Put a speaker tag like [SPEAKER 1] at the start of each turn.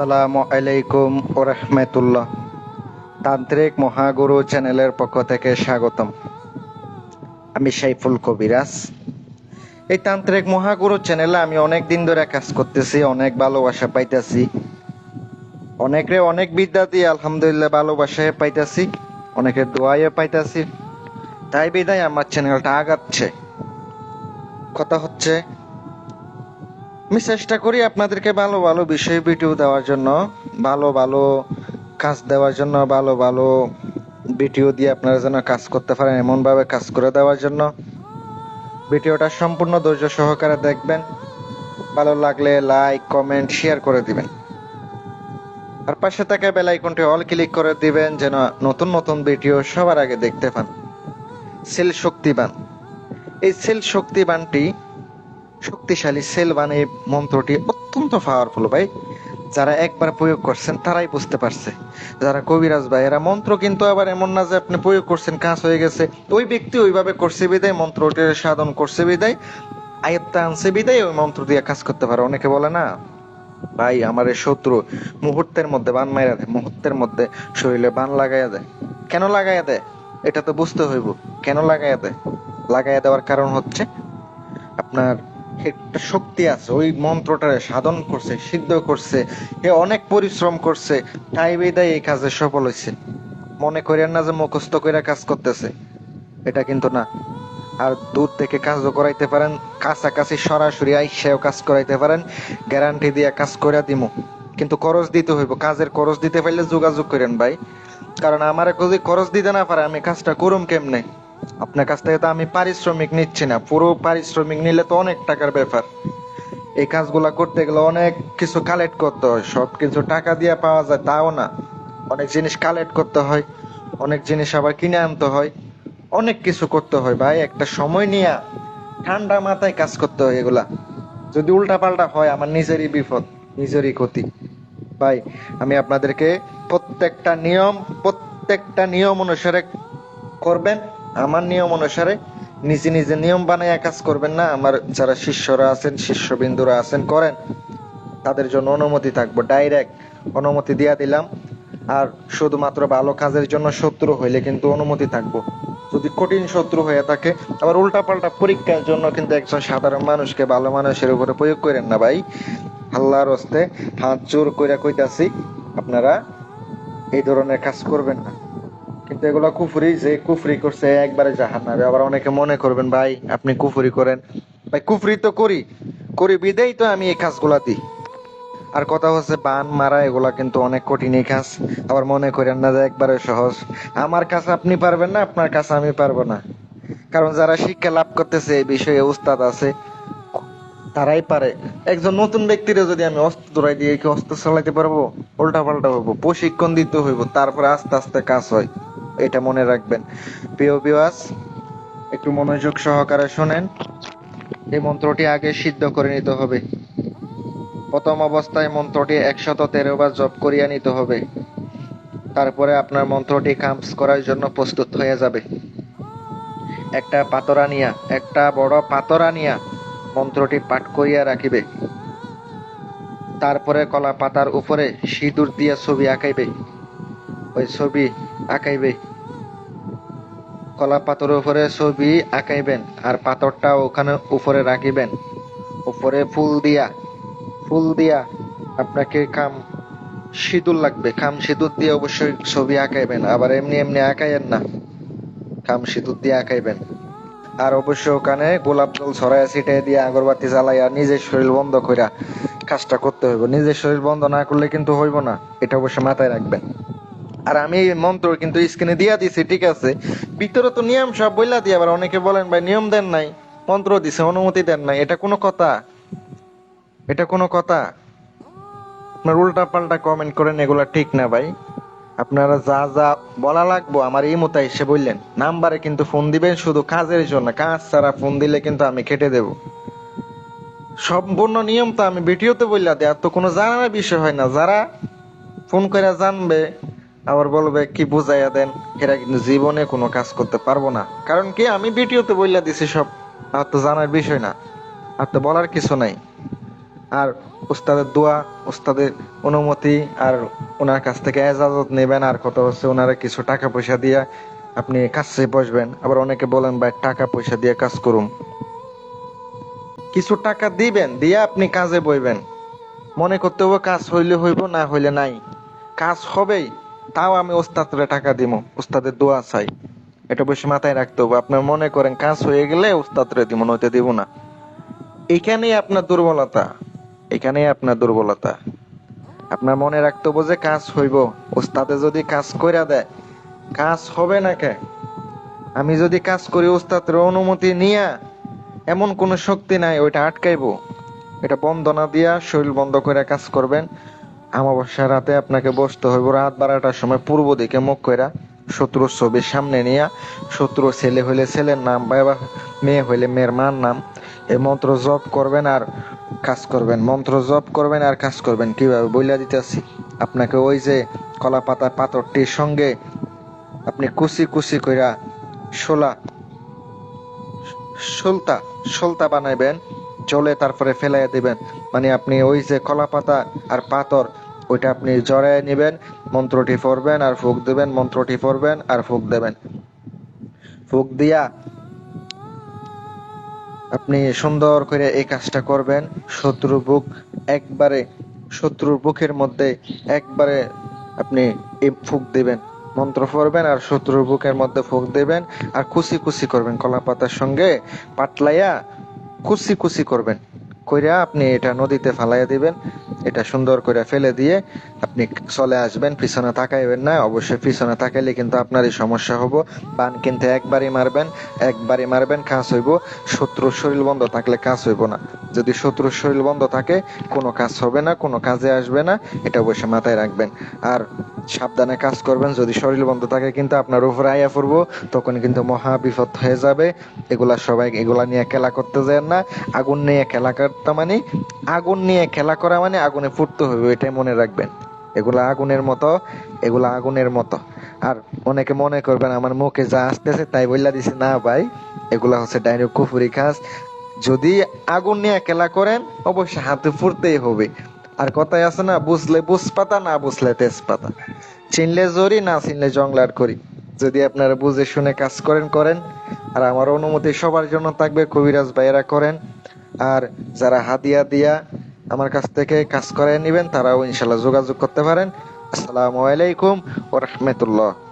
[SPEAKER 1] আসসালামু আলাইকুম ও রহমতুল্লাহ। তান্ত্রিক মহাগুরু চ্যানেলের পক্ষ থেকে স্বাগতম। আমি সাইফুল কবিরাজ। এই তান্ত্রিক মহাগুরু চ্যানেলে আমি অনেক দিন ধরে কাজ করতেছি, অনেক ভালোবাসা পাইতেছি। অনেকে অনেক বিদ্যা দিয়ে আলহামদুলিল্লাহ ভালোবাসায় পাইতেছি, অনেকের দোয়াইয়ে পাইতেছি। তাই বিদায় আমার চ্যানেলটা আগাচ্ছে। কথা হচ্ছে আমি চেষ্টা করি আপনাদেরকে ভালো ভালো বিষয় ভিডিও দেওয়ার জন্য, ভালো ভালো কাজ দেওয়ার জন্য, ভালো ভালো ভিডিও দিয়ে আপনারা যেন কাজ করতে পারেন, এমনভাবে কাজ করে দেওয়ার জন্য। ভিডিওটা সম্পূর্ণ ধৈর্য সহকারে দেখবেন। ভালো লাগলে লাইক কমেন্ট শেয়ার করে দিবেন। আর পাশে থাকা বেল আইকনটি অল ক্লিক করে দিবেন, যেন নতুন নতুন ভিডিও সবার আগে দেখতে পান। সেল শক্তিবান। এই সেল শক্তিবানটি শক্তিশালী সেল এই মন্ত্রটি অত্যন্ত পাওয়ারফুল ভাই। যারা একবার প্রয়োগ করছেন, তারাই বুঝতে পারছে। যারা কবিরাজ ভাই, এরা মন্ত্র কিন্তু আবার এমন না যে আপনি প্রয়োগ করছেন, কাজ হয়ে গেছে। ওই ব্যক্তি ওইভাবে করছে বিদায়, মন্ত্রটি সাধন করছে বিদায়, আয়ত্তা আনছে বিদায়, ওই মন্ত্র দিয়ে কাজ করতে পারে। অনেকে বলে না, ভাই, আমার এই শত্রু মুহূর্তের মধ্যে বান মাইরা দেয়, মুহূর্তের মধ্যে শরীরে বান লাগাইয়া দেয়। কেন লাগাইয়া দেয়? এটা তো বুঝতে হইব। কেন লাগাইয়া দেয়? লাগাইয়া দেওয়ার কারণ হচ্ছে আপনার একটা শক্তি আছে, ওই মন্ত্রটা সাধন করছে, সিদ্ধ করছে, এ অনেক পরিশ্রম করছে, তাই বেদায় এই কাজে সফল হয়েছে মনে করেন না যে মুখস্থ করে কাজ করতেছে, এটা কিন্তু না। আর দূর থেকে কাজও করাইতে পারেন, কাছাকাছি সরাসরি আইসাও কাজ করাইতে পারেন, গ্যারান্টি দিয়ে কাজ করে দিমু। কিন্তু খরচ দিতে হইব, কাজের খরচ দিতে পারলে যোগাযোগ করেন ভাই। কারণ আমার যদি খরচ দিতে না পারে, আমি কাজটা করুম কেমনে? আপনার কাছ থেকে তো আমি পারিশ্রমিক নিচ্ছি না। পুরো পারিশ্রমিক নিলে তো অনেক টাকার ব্যাপার। এই কাজগুলা করতে গেলে অনেক কিছু কালেক্ট করতে হয়। সব কিছু টাকা দিয়ে পাওয়া যায়, তাও না। অনেক জিনিস কালেক্ট করতে হয়, অনেক জিনিস আবার কিনে আনতে হয়, অনেক কিছু করতে হয়। ভাই, একটা সময় নিয়ে ঠান্ডা মাথায় কাজ করতে হয় এগুলা। যদি উল্টা পাল্টা হয়, আমার নিজেরই বিপদ, নিজেরই ক্ষতি। ভাই, আমি আপনাদেরকে প্রত্যেকটা নিয়ম প্রত্যেকটা নিয়ম অনুসারে করবেন। আমার নিয়ম অনুসারে নিজে নিজে নিয়ম বানাইয়া কাজ করবেন না। আমার যারা শিষ্যরা আছেন, শিষ্যবিন্দুরা আছেন, করেন। তাদের জন্য অনুমতি থাকব। ডাইরেক্ট অনুমতি দিয়া দিলাম। আর শুধুমাত্র ভালো কাজের জন্য শত্রু হইলে কিন্তু অনুমতি থাকব। যদি কঠিন শত্রু হয়ে থাকে, আবার উল্টা পাল্টা পরীক্ষার জন্য কিন্তু একজন সাধারণ মানুষকে ভালো মানুষের উপরে প্রয়োগ করেন না ভাই। আল্লাহর হস্তে হাত জোর কইরা কইতাছি, আপনারা এই ধরনের কাজ করবেন না। কিন্তু এগুলো কুফরি, যে কুফরি করছে একবারে জাহান নামে। আবার অনেকে মনে করবেন, ভাই, আপনি কুফরি করেন। ভাই, কুফরি তো করি। করি বিদেই তো আমি এই কাজগুলা দিই। আর কথা হচ্ছে, বান, মারা, এগুলা কিন্তু অনেক কঠিন এই কাজ। আবার মনে করেন না যে একবারে সহজ। আমার কাছে আপনি পারবেন না, আপনার কাছে আমি পারব না। কারণ যারা শিক্ষা লাভ করতেছে, এই বিষয়ে উস্তাদ আছে, তারাই পারে। একজন নতুন ব্যক্তিরে যদি আমি অস্ত্র ধরাই দিয়ে কি অস্ত্র চালাইতে পারব? উল্টা পাল্টা হইব, প্রশিক্ষণ দিতে হইব, তারপরে আস্তে আস্তে কাজ হয়। এটা মনে রাখবেন। প্রিয় বিওয়াস একটু মনোযোগ সহকারে শোনেন। এই মন্ত্রটি আগে সিদ্ধ করে নিতে হবে। প্রথম অবস্থায় মন্ত্রটি একশত তেরো বার জপ করিয়া নিতে হবে। তারপরে আপনার মন্ত্রটি কামস করার জন্য প্রস্তুত হয়ে যাবে। একটা পাতরা নিয়া, একটা বড় পাতরা নিয়া মন্ত্রটি পাঠ করিয়া রাখিবে। তারপরে কলা পাতার উপরে সিঁদুর দিয়া ছবি আঁকাইবে। ওই ছবি আঁকাইবে। কলা পাথরের উপরে ছবি আঁকাইবেন আর পাথরটা ওখানে উপরে রাখিবেন। উপরে ফুল দিয়া ফুল দিয়া আপনাকে কাম সিঁদুর লাগবে। খাম সিঁদুর দিয়ে অবশ্যই ছবি আঁকাইবেন, আবার এমনি এমনি আঁকাইয়েন না। খাম সিঁদুর দিয়ে আঁকাইবেন। আর অবশ্যই ওখানে গোলাপ জল ছড়াইয়া ছিটাই দিয়ে আগরবাতি জ্বালাইয়া নিজের শরীর বন্ধ কইরা কাজটা করতে হইব। নিজের শরীর বন্ধ না করলে কিন্তু হইব না। এটা অবশ্যই মাথায় রাখবেন। আর আমি এই মন্ত্র কিন্তু স্ক্রিনে দিয়া দিছি, ঠিক আছে? ভিতরে তো নিয়ম সব বইলা দিয়ে, আবার অনেকে বলেন, ভাই, নিয়ম দেন নাই, মন্ত্র দিছে, অনুমতি দেন নাই। এটা কোনো কথা? এটা কোনো কথা? আপনার উল্টা পাল্টা কমেন্ট করেন, এগুলা ঠিক না, ভাই। আপনারা যা যা বলা লাগবো, আমার এই মতো এসে বললেন। নাম্বারে কিন্তু ফোন দিবেন শুধু কাজের জন্য, কাজ ছাড়া ফোন দিলে কিন্তু আমি কেটে দেব। সম্পূর্ণ নিয়ম তো আমি ভিডিওতে বললা দেয় আর তো কোনো জানার বিষয় হয় না। যারা ফোন করে জানবে আবার বলবে, কি বুঝাইয়া দেন? এরা কিন্তু জীবনে কোনো কাজ করতে পারব না। কারণ কি, আমি ভিডিওতে বললা দিছি সব, আর তো জানার বিষয় না, আর তো বলার কিছু নাই। আর উস্তাদের দোয়া, উস্তাদের অনুমতি, আর ওনার কাছ থেকে এজাজত নেবেন, আর কত হচ্ছে ওনারা কিছু টাকা পয়সা দিয়ে আপনি কাছে বসবেন। আবার অনেকে বলেন, ভাই, টাকা পয়সা দিয়ে কাজ করুন। কিছু টাকা দিবেন, দিয়ে আপনি কাজে বইবেন। মনে করতে হবে কাজ হইলে হইব, না হইলে নাই। কাজ হবেই। তাও আমি ওস্তাদরে টাকা দিব ওস্তাদের দোয়া চাই। এটা বেশি মাথায় রাখতে হবে। আপনার মনে করেন, কাজ হয়ে গেলে ওস্তাদরে দিব নইতে দিব না। এখানেই আপনার দুর্বলতা। এখানেই আপনার দুর্বলতা। আপনার মনে রাখতে হবে যে কাজ হইব। ওস্তাদে যদি কাজ কইরা দেয়, কাজ হবে না আমি যদি কাজ করি, ওস্তাদের অনুমতি নিয়া এমন কোনো শক্তি নাই, ওইটা আটকাইবো। এটা বন্ধ না দিয়া শরীর বন্ধ করে কাজ করবেন। আমাবস্যা রাতে আপনাকে বসতে হইব রাত বারোটার সময় পূর্ব দিকে মুখ কইরা। শত্রুর ছবির সামনে নিয়ে শত্রু ছেলে হইলে ছেলের নাম বা মেয়ে হইলে মেয়ের মার নাম। এই মন্ত্র জপ করবেন আর কাজ করবেন। মন্ত্র জপ করবেন আর কাজ করবেন। কীভাবে বইলা দিতেছি? আপনাকে ওই যে কলা পাতা পাথরটির সঙ্গে আপনি কুচি কুচি কইরা শোলা সলতা সলতা বানাইবেন। জলে তারপরে ফেলাইয়া দিবেন। মানে আপনি ওই যে কলা পাতা আর পাথর ওইটা আপনি জড়ায় নেবেন, মন্ত্রটি পড়বেন আর ফুক দেবেন, মন্ত্রটি পড়বেন আর ফুক দেবেন। ফুক দিয়া আপনি সুন্দর করে এই কাজটা করবেন। শত্রু বুক একবারে, শত্রুর বুকের মধ্যে একবারে আপনি এই ফুক দেবেন। মন্ত্র পড়বেন আর শত্রুর বুকের মধ্যে ফুক দেবেন আর কুচি কুচি করবেন কলা পাতার সঙ্গে। পাতলাইয়া কুচি কুচি করবেন। কইরা আপনি এটা নদীতে ফালাইয়া দিবেন, এটা সুন্দর করে ফেলে দিয়ে আপনি চলে আসবেন, পিছনে তাকাইবেন না, অবশ্যই পিছনে তাকাইলে কিন্তু আপনারই সমস্যা হব। বান কিন্তু একবারই মারবেন একবারই মারবেন, কাজ হইব। শত্রুর শরীর বন্ধ থাকলে কাজ হইব না। যদি শত্রুর শরীর বন্ধ থাকে, কোনো কাজ হবে না, কোনো কাজে আসবে না, এটা অবশ্যই মাথায় রাখবেন। আর সাবধানে কাজ করবেন, যদি শরীর বন্ধ থাকে কিন্তু আপনার উপরে আয়া পড়ব, তখন কিন্তু মহা বিপদ হয়ে যাবে। এগুলা সবাই, এগুলা নিয়ে খেলা করতে যায় না। আগুন নিয়ে খেলা করতে মানে আগুন নিয়ে খেলা করা মানে আগুনে ফুটতে হবে, এটাই মনে রাখবেন। এগুলা আগুনের মতো, এগুলা আগুনের মতো। আর অনেকে মনে করবেন আমার মুখে যা আসতেছে তাই বললা দিছি। না ভাই, এগুলা হচ্ছে ডাইরেক্ট কুফুরি কাজ। যদি আগুন নিয়ে খেলা করেন, অবশ্যই হাতে ফুটতেই হবে। আর কথায় আছে না, বুঝলে বুঝ পাতা না বুঝলে তেজপাতা। চিনলে জরি, না চিনলে জংলার করি। যদি আপনারা বুঝে শুনে কাজ করেন করেন। আর আমার অনুমতি সবার জন্য থাকবে, কবিরাজ ভাইয়েরা করেন। আর যারা হাদিয়া দিয়া আমার কাছ থেকে কাজ করে নেবেন, তারাও ইনশাল্লাহ যোগাযোগ করতে পারেন। আসসালামু আলাইকুম ও রাহমাতুল্লাহ।